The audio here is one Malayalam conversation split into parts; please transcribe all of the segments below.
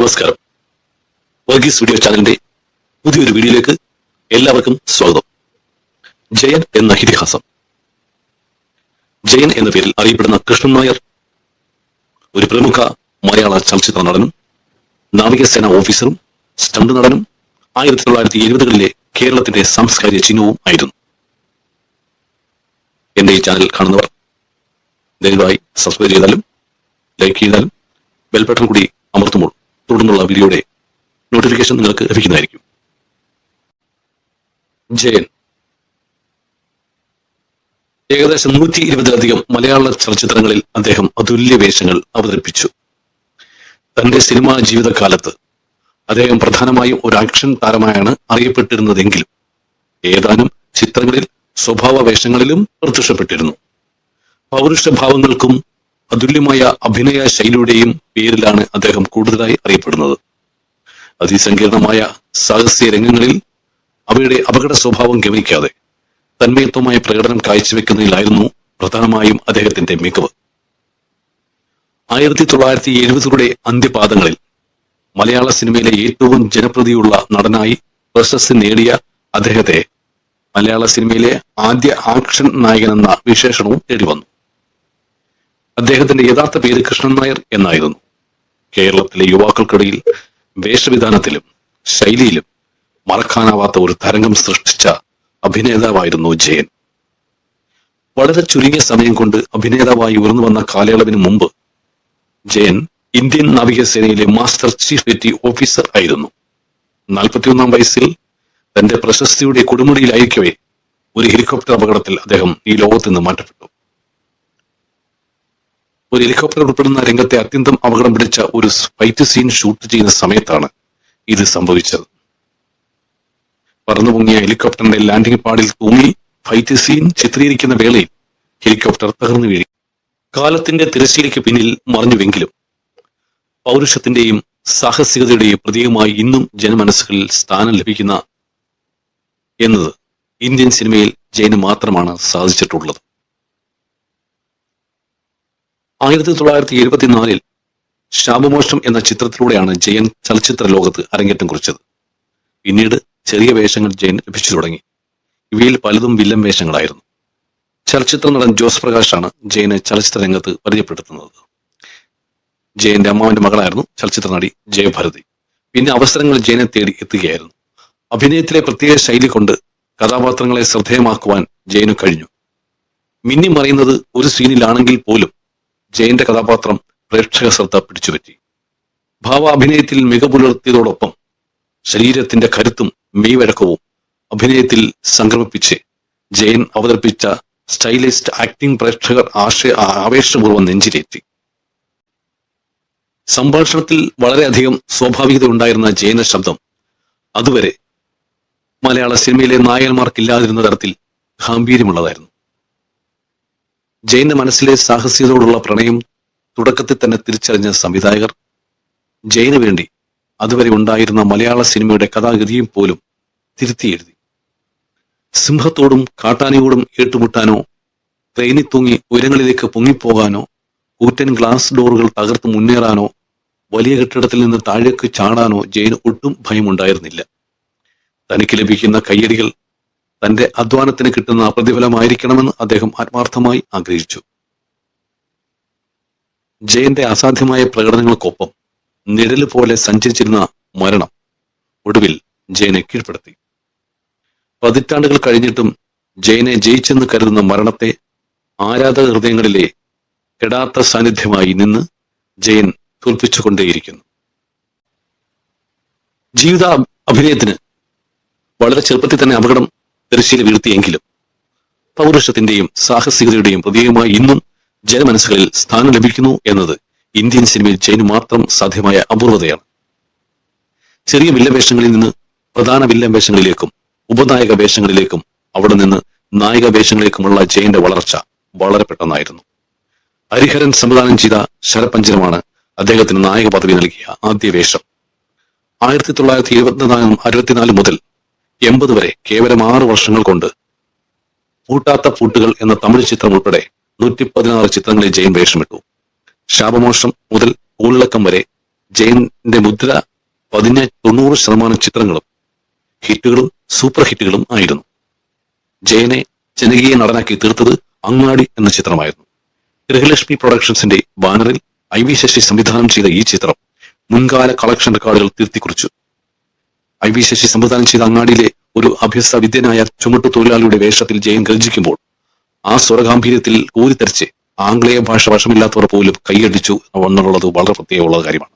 നമസ്കാരം. വർഗീസ് വീഡിയോ ചാനലിന്റെ പുതിയൊരു വീഡിയോയിലേക്ക് എല്ലാവർക്കും സ്വാഗതം. ജയൻ എന്ന ഇതിഹാസം. ജയൻ എന്ന പേരിൽ അറിയപ്പെടുന്ന കൃഷ്ണൻ നായർ ഒരു പ്രമുഖ മലയാള ചലച്ചിത്ര നടനും നാവികസേന ഓഫീസറും സ്റ്റണ്ട് നടനും ആയിരത്തി തൊള്ളായിരത്തി എഴുപതുകളിലെ കേരളത്തിന്റെ സാംസ്കാരിക ചിഹ്നവും ആയിരുന്നു. എന്റെ ഈ ചാനൽ കാണുന്നവർ ദയവായി സബ്സ്ക്രൈബ് ചെയ്താലും ലൈക്ക് ചെയ്താലും ബെൽ ബട്ടൺ കൂടി അമർത്തുമ്പോൾ തുടർന്നുള്ള വീഡിയോയുടെ നോട്ടിഫിക്കേഷൻ നിങ്ങൾക്ക് ലഭിക്കുന്നതായിരിക്കും. ജയൻ. ഏകദേശം നൂറ്റി ഇരുപതിലധികം മലയാള ചലച്ചിത്രങ്ങളിൽ അദ്ദേഹം അതുല്യ വേഷങ്ങൾ അവതരിപ്പിച്ചു. തന്റെ സിനിമാ ജീവിതകാലത്ത് അദ്ദേഹം പ്രധാനമായും ഒരു ആക്ഷൻ താരമായാണ് അറിയപ്പെട്ടിരുന്നതെങ്കിലും ഏതാനും ചിത്രങ്ങളിൽ സ്വഭാവ വേഷങ്ങളിലും പ്രത്യക്ഷപ്പെട്ടിരുന്നു. പൗരുഷഭാവങ്ങൾക്കും അതുല്യമായ അഭിനയ ശൈലിയുടെയും പേരിലാണ് അദ്ദേഹം കൂടുതലായി അറിയപ്പെടുന്നത്. അതിസങ്കീർണമായ സാഹസ്യ രംഗങ്ങളിൽ അവയുടെ അപകട സ്വഭാവം ഗമിക്കാതെ തന്മയത്വമായ പ്രകടനം കാഴ്ചവെക്കുന്നതിലായിരുന്നു പ്രധാനമായും അദ്ദേഹത്തിന്റെ മികവ്. ആയിരത്തി തൊള്ളായിരത്തി എഴുപതുകളുടെ അന്ത്യപാദങ്ങളിൽ മലയാള സിനിമയിലെ ഏറ്റവും ജനപ്രതിയുള്ള നടനായി പ്രശസ്തി നേടിയ അദ്ദേഹത്തെ മലയാള സിനിമയിലെ ആദ്യ ആക്ഷൻ നായകനെന്ന വിശേഷണവും തേടി വന്നു അദ്ദേഹത്തിന്റെ യഥാർത്ഥ പേര് കൃഷ്ണൻ നായർ എന്നായിരുന്നു. കേരളത്തിലെ യുവാക്കൾക്കിടയിൽ വേഷവിധാനത്തിലും ശൈലിയിലും മറക്കാനാവാത്ത ഒരു തരംഗം സൃഷ്ടിച്ച അഭിനേതാവായിരുന്നു ജയൻ. വളരെ ചുരുങ്ങിയ സമയം കൊണ്ട് അഭിനേതാവായി ഉയർന്നു വന്ന കാലയളവിന് മുമ്പ് ജയൻ ഇന്ത്യൻ നാവികസേനയിലെ മാസ്റ്റർ ചീഫ് പെറ്റി ഓഫീസർ ആയിരുന്നു. നാൽപ്പത്തിയൊന്നാം വയസ്സിൽ തന്റെ പ്രശസ്തിയുടെ കൊടുമുടിയിലായിരിക്കവേ ഒരു ഹെലികോപ്റ്റർ അപകടത്തിൽ അദ്ദേഹം ഈ ലോകത്ത് നിന്ന് മാറ്റപ്പെട്ടു. ഒരു ഹെലികോപ്റ്റർ ഉൾപ്പെടുന്ന രംഗത്തെ അത്യന്തം അപകടം പിടിച്ച ഒരു ഫൈറ്റ് സീൻ ഷൂട്ട് ചെയ്യുന്ന സമയത്താണ് ഇത് സംഭവിച്ചത്. പറന്നു പൊങ്ങിയ ഹെലികോപ്റ്ററിന്റെ ലാൻഡിംഗ് പാഡിൽ തൂങ്ങി ഫൈറ്റ് സീൻ ചിത്രീകരിക്കുന്ന വേളയിൽ ഹെലികോപ്റ്റർ തകർന്നു വീഴി. കാലത്തിന്റെ തിരശ്ശീലയ്ക്ക് പിന്നിൽ മറിഞ്ഞുവെങ്കിലും പൗരുഷത്തിന്റെയും സാഹസികതയുടെയും പ്രതീകമായി ഇന്നും ജനമനസ്സുകളിൽ സ്ഥാനം ലഭിക്കുന്ന എന്നത് ഇന്ത്യൻ സിനിമയിൽ ജയന് മാത്രമാണ് സാധിച്ചിട്ടുള്ളത്. ആയിരത്തി തൊള്ളായിരത്തി എഴുപത്തിനാലിൽ ശാപമോഷം എന്ന ചിത്രത്തിലൂടെയാണ് ജയൻ ചലച്ചിത്ര ലോകത്ത് അരങ്ങേറ്റം കുറിച്ചത്. പിന്നീട് ചെറിയ വേഷങ്ങൾ ജയൻ ലഭിച്ചു തുടങ്ങി. ഇവയിൽ പലതും വില്ലൻ വേഷങ്ങളായിരുന്നു. ചലച്ചിത്ര നടൻ ജോസ് പ്രകാശാണ് ജയനെ ചലച്ചിത്ര രംഗത്ത് പരിചയപ്പെടുത്തുന്നത്. ജയന്റെ അമ്മാവിന്റെ മകളായിരുന്നു ചലച്ചിത്ര നടി ജയഭാരതി. പിന്നെ അവസരങ്ങൾ ജയനെ തേടി എത്തുകയായിരുന്നു. അഭിനയത്തിലെ പ്രത്യേക ശൈലി കൊണ്ട് കഥാപാത്രങ്ങളെ ശ്രദ്ധേയമാക്കുവാൻ ജയനു കഴിഞ്ഞു. മിന്നി മറിയുന്നത് ഒരു സീനിലാണെങ്കിൽ പോലും ജയന്റെ കഥാപാത്രം പ്രേക്ഷക ശ്രദ്ധ പിടിച്ചുപറ്റി. ഭാവാഭിനയത്തിൽ മികവ് പുലർത്തിയതോടൊപ്പം ശരീരത്തിന്റെ കരുത്തും മെയ്വഴക്കവും അഭിനയത്തിൽ സംക്രമിപ്പിച്ച് ജയൻ അവതരിപ്പിച്ച സ്റ്റൈലിസ്റ്റ് ആക്ടിംഗ് പ്രേക്ഷകർ ആശയ ആവേശപൂർവം നെഞ്ചിലേറ്റി. സംഭാഷണത്തിൽ വളരെയധികം സ്വാഭാവികത ഉണ്ടായിരുന്ന ജയന ശബ്ദം അതുവരെ മലയാള സിനിമയിലെ നായകന്മാർക്കില്ലാതിരുന്ന തരത്തിൽ ഗാംഭീര്യമുള്ളതായിരുന്നു. ജയന്റെ മനസ്സിലെ സാഹസികതയോടുള്ള പ്രണയം തുടക്കത്തിൽ തന്നെ തിരിച്ചറിഞ്ഞ സംവിധായകർ ജയന് വേണ്ടി അതുവരെ ഉണ്ടായിരുന്ന മലയാള സിനിമയുടെ കഥാഗതിയും പോലും തിരുത്തി എഴുതി. സിംഹത്തോടും കാട്ടാനയോടും ഏറ്റുമുട്ടാനോ ട്രെയിനിൽ തൂങ്ങി ഉയരങ്ങളിലേക്ക് പൊങ്ങിപ്പോകാനോ കൂറ്റൻ ഗ്ലാസ് ഡോറുകൾ തകർത്ത് മുന്നേറാനോ വലിയ കെട്ടിടത്തിൽ നിന്ന് താഴേക്ക് ചാടാനോ ജയന് ഒട്ടും ഭയമുണ്ടായിരുന്നില്ല. തനിക്ക് ലഭിക്കുന്ന കയ്യടികൾ തന്റെ അധ്വാനത്തിന് കിട്ടുന്ന പ്രതിഫലമായിരിക്കണമെന്ന് അദ്ദേഹം ആത്മാർത്ഥമായി ആഗ്രഹിച്ചു. ജയന്റെ അസാധ്യമായ പ്രകടനങ്ങൾക്കൊപ്പം നിഴൽ പോലെ സഞ്ചരിച്ചിരുന്ന മരണം ഒടുവിൽ ജയനെ കീഴ്പ്പെടുത്തി. പതിറ്റാണ്ടുകൾ കഴിഞ്ഞിട്ടും ജയനെ ജയിച്ചെന്ന് കരുതുന്ന മരണത്തെ ആരാധക ഹൃദയങ്ങളിലെ കെടാത്ത സാന്നിധ്യമായി നിന്ന് ജയൻ തോൽപ്പിച്ചുകൊണ്ടേയിരിക്കുന്നു. ജീവിത അഭിനയത്തിന് വളരെ ചെറുപ്പത്തിൽ തന്നെ അപകടം തിരശ്ശീല വീഴ്ത്തിയെങ്കിലും പൗരുഷത്തിന്റെയും സാഹസികതയുടെയും പ്രതീകമായി ഇന്നും ജനമനസ്സുകളിൽ സ്ഥാനം ലഭിക്കുന്നു എന്നത് ഇന്ത്യൻ സിനിമയിൽ ജയന് മാത്രം സാധ്യമായ അപൂർവതയാണ്. ചെറിയ വില്ലൻ വേഷങ്ങളിൽ നിന്ന് പ്രധാന വില്ലൻ വേഷങ്ങളിലേക്കും ഉപനായക വേഷങ്ങളിലേക്കും അവിടെ നിന്ന് നായിക വേഷങ്ങളിലേക്കുമുള്ള ജയന്റെ വളർച്ച വളരെ പെട്ടെന്നായിരുന്നു. ഹരിഹരൻ സംവിധാനം ചെയ്ത ശരപഞ്ചരമാണ് അദ്ദേഹത്തിന് നായക പദവി നൽകിയ ആദ്യ വേഷം. ആയിരത്തി തൊള്ളായിരത്തി എഴുപത്തിനാല് അറുപത്തിനാല് മുതൽ എൺപത് വരെ കേവലം ആറ് വർഷങ്ങൾ കൊണ്ട്. പൂട്ടാത്ത പൂട്ടുകൾ എന്ന തമിഴ് ചിത്രം ഉൾപ്പെടെ നൂറ്റി പതിനാറ് ചിത്രങ്ങളിൽ ജയൻ വേഷമിട്ടു. ശാപമോഷം മുതൽ ഊളിളക്കം വരെ ജയന്റെ മുദ്ര പതിന തൊണ്ണൂറ് ശതമാനം ചിത്രങ്ങളും ഹിറ്റുകളും സൂപ്പർ ഹിറ്റുകളും ആയിരുന്നു. ജയനെ ജനകീയ നടനാക്കി തീർത്തത് അങ്ങാടി എന്ന ചിത്രമായിരുന്നു. ഗൃഹലക്ഷ്മി പ്രൊഡക്ഷൻസിന്റെ ബാനറിൽ ഐ വി ശശി സംവിധാനം ചെയ്ത ഈ ചിത്രം മുൻകാല കളക്ഷൻ റെക്കോർഡുകൾ തീർത്തിക്കുറിച്ചു ഐ വി ശശി സംവിധാനം ചെയ്ത അങ്ങാടിയിലെ ഒരു അഭ്യസ്ത വിദ്യനായ ചുമട്ടു തൊഴിലാളിയുടെ വേഷത്തിൽ ജയൻ ഗർജിക്കുമ്പോൾ ആ സ്വരഗാംഭീര്യത്തിൽ ഊരിത്തരിച്ച് ആംഗ്ലേയ ഭാഷ വശമില്ലാത്തവർ പോലും കൈയടിച്ചു എന്നുള്ളത് വളരെ പ്രത്യേകമുള്ള കാര്യമാണ്.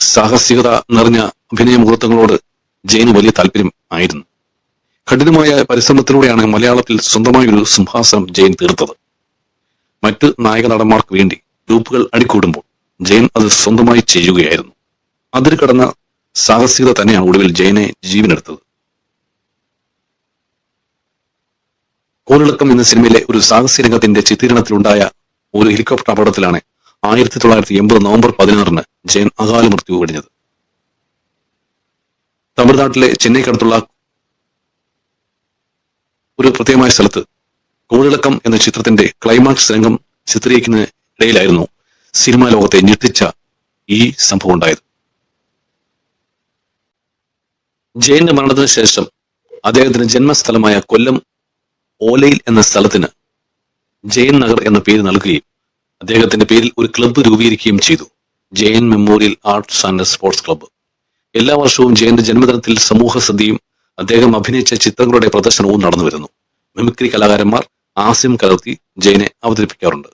സാഹസികത നിറഞ്ഞ അഭിനയ മുഹൂർത്തങ്ങളോട് ജയന് വലിയ താല്പര്യം ആയിരുന്നു. കഠിനമായ പരിശ്രമത്തിലൂടെയാണ് മലയാളത്തിൽ സ്വന്തമായ ഒരു സിംഹാസനം ജയൻ തീർത്തത്. മറ്റ് നായക നടന്മാർക്ക് വേണ്ടി ഗ്രൂപ്പുകൾ അടിക്കൂടുമ്പോൾ ജയൻ അത് സ്വന്തമായി ചെയ്യുകയായിരുന്നു. അതിൽ കടന്ന സാഹസികത തന്നെയാണ് ഒടുവിൽ ജയനെ ജീവനെടുത്തത്. കോലിളക്കം എന്ന സിനിമയിലെ ഒരു സാഹസിക രംഗത്തിന്റെ ചിത്രീകരണത്തിലുണ്ടായ ഒരു ഹെലികോപ്റ്റർ അപകടത്തിലാണ് ആയിരത്തി തൊള്ളായിരത്തി എൺപത് നവംബർ പതിനാറിന് ജയൻ അകാല മൃത്യു കഴിഞ്ഞത് തമിഴ്നാട്ടിലെ ചെന്നൈക്കടുത്തുള്ള ഒരു പ്രത്യേകമായ സ്ഥലത്ത് കോളിളക്കം എന്ന ചിത്രത്തിന്റെ ക്ലൈമാക്സ് രംഗം ചിത്രീകരിക്കുന്ന ഇടയിലായിരുന്നു സിനിമാ ലോകത്തെ ഞെട്ടിച്ച ഈ സംഭവം ഉണ്ടായത്. ജയന്റെ മരണത്തിന് ശേഷം അദ്ദേഹത്തിന്റെ ജന്മസ്ഥലമായ കൊല്ലം ഓലയിൽ എന്ന സ്ഥലത്തിന് ജയൻ നഗർ എന്ന പേര് നൽകുകയും അദ്ദേഹത്തിന്റെ പേരിൽ ഒരു ക്ലബ്ബ് രൂപീകരിക്കുകയും ചെയ്തു. Jayan memorial arts and sports club. എല്ലാ വർഷവും ജയന്റെ ജന്മദിനത്തിൽ സമൂഹ സദ്യയും അദ്ദേഹം അഭിനയിച്ച ചിത്രങ്ങളുടെ പ്രദർശനവും നടന്നു വരുന്നു മിമിക്രി കലാകാരന്മാർ ആസിം കലർത്തി ജയനെ അവതരിപ്പിക്കാറുണ്ട്.